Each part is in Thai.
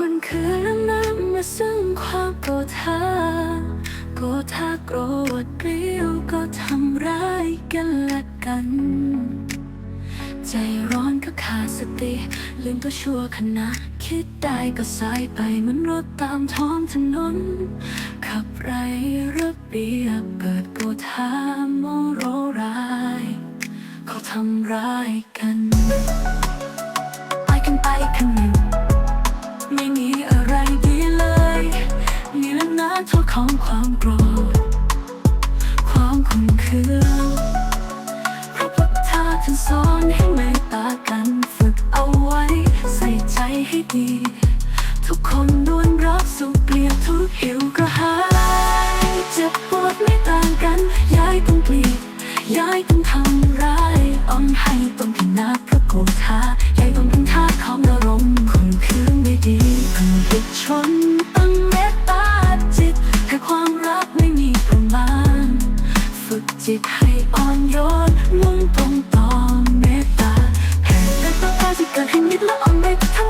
มาซึ่งความโกรธาโกรธาโกรธเกลียวก็ทำร้ายกันและกัน ใจร้อนก็ขาดสติ ลืมตัวชั่วขณะ คิดได้ก็สายไปเหมันรถตามท้องถนน ขับไรระเบียบเกิด ให้ดี ทุกคนล้วนรักสุขเปลี่ยนทุกหิวกระหายเจ็บปวดไม่ต่างกัน ย้ายต้องเปลี่ยนย้ายต้องทำร้ายอ่อนให้ต้องพินาศพระโกธาย้ายต้องเป็นท่าของอารมณ์คุณคือไม่ดีพึงหยุดชนตั้งเมตตาจิตให้ความรักไม่มีประมาณ ฝึกจิตให้อ่อนโยนมุ่งตรงต่อเมตตาแผ่เมตตาที่เกิดให้มิตรละอ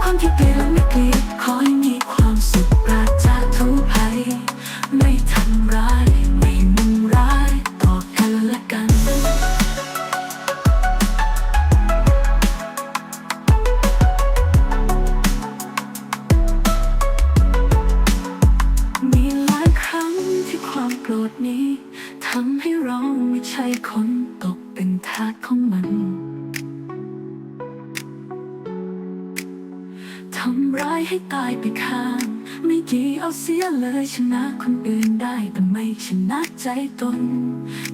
ความที่เกลียดและไม่เกลียดขอให้มีความสุขปราศจากทุกภัย ไม่ทำร้าย ไม่มุ่งร้ายต่อกันและกัน มีหลายครั้งที่ความโกรธนี้ทำให้เราไม่ใช่คนตกเป็นทาสของมัน ทำร้ายให้ตายไปข้าง ไม่ดีเอาเสียเลยชนะคนอื่นได้แต่ไม่ชนะใจตน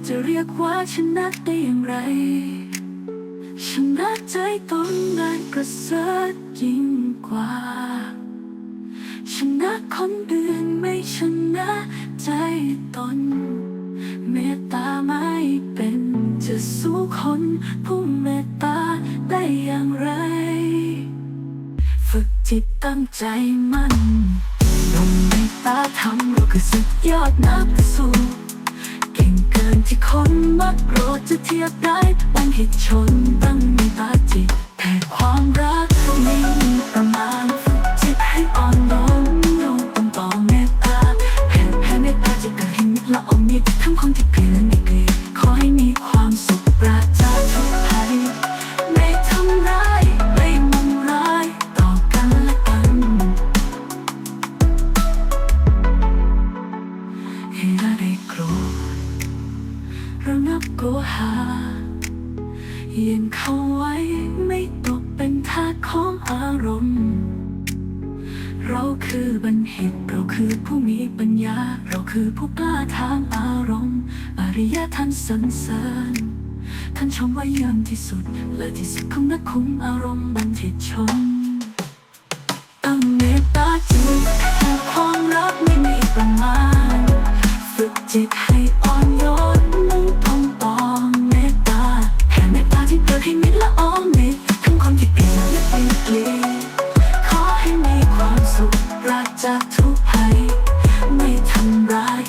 จะเรียกว่าชนะได้อย่างไร ชนะใจตนได้ประเสริฐยิ่งกว่า ชนะคนอื่นไม่ชนะใจตน เมตตาไม่เป็นจะสู้คนผู้ จิตตั้งใจมั่นลงในตตาทำเราคือสุดยอดนักสู้เก่งเกินที่คนมักโกรธจะเทียบได้วันเหตุชนตั้งเมตตาจิตแต่ความรักไม่มีประม ระงับโกหาเย็นเข้าไว้ไม่ตกเป็นทาสของอารมณ์ เราคือบัณฑิตเราคือผู้มีปัญญา เราคือผู้กล้าทางอารมณ์อริยท่านสรรเสริญท่านชมว่าเยี่ยมที่สุด และที่สุดของนักคุมอารมณ์บัณฑิตชนตั้งเมตตาจิตแผ่ความรักไม่มีประมาณ ฝึกจิตให้ รักจากทุกให้ไม่ทำร้าย